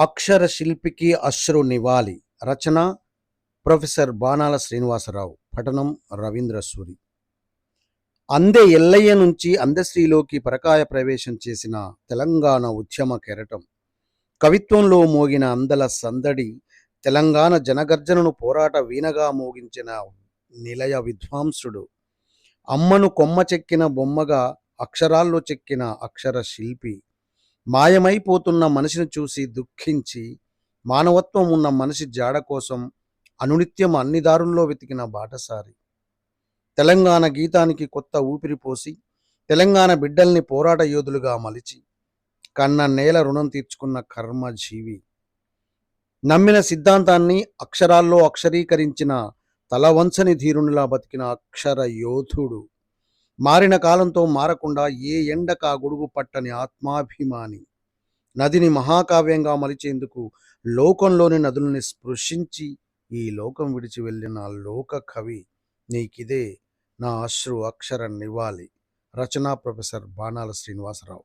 అక్షర శిల్పికి అశ్రు నివాలి. రచన professor బాణాల శ్రీనివాసరావు. పఠనం రవీంద్ర సూరి. అందే ఎల్లయ్య నుంచి అందశ్రీలోకి పరకాయ ప్రవేశం చేసిన తెలంగాణ ఉద్యమ కెరటం. కవిత్వంలో మోగిన అందల సందడి తెలంగాణ జనగర్జనను పోరాట వీణగా మోగించిన నిలయ విద్వాంసుడు. అమ్మను కొమ్మ చెక్కిన బొమ్మగా అక్షరాల్లో చెక్కిన అక్షర శిల్పి. మాయమైపోతున్న మనిషిని చూసి దుఃఖించి మానవత్వం ఉన్న మనిషి జాడ కోసం అనునిత్యం అన్ని దారుల్లో వెతికిన బాటసారి. తెలంగాణ గీతానికి కొత్త ఊపిరి పోసి తెలంగాణ బిడ్డల్ని పోరాట యోధులుగా మలిచి కన్న నేల రుణం తీర్చుకున్న కర్మజీవి నమ్మిన సిద్ధాంతాన్ని అక్షరాల్లో అక్షరీకరించిన తలవంచని ధీరునిలా బతికిన అక్షర యోధుడు. మారిన కాలంతో మారకుండా ఏ ఎండక గొడుగు పట్టని ఆత్మాభిమాని. నదిని మహాకావ్యంగా మలిచేందుకు లోకంలోని నదుల్ని స్పృశించి ఈ లోకం విడిచి వెళ్ళిన లోక కవి నీకిదే నా అశ్రు అక్షర నివాలి రచనా ప్రొఫెసర్ బాణాల శ్రీనివాసరావు.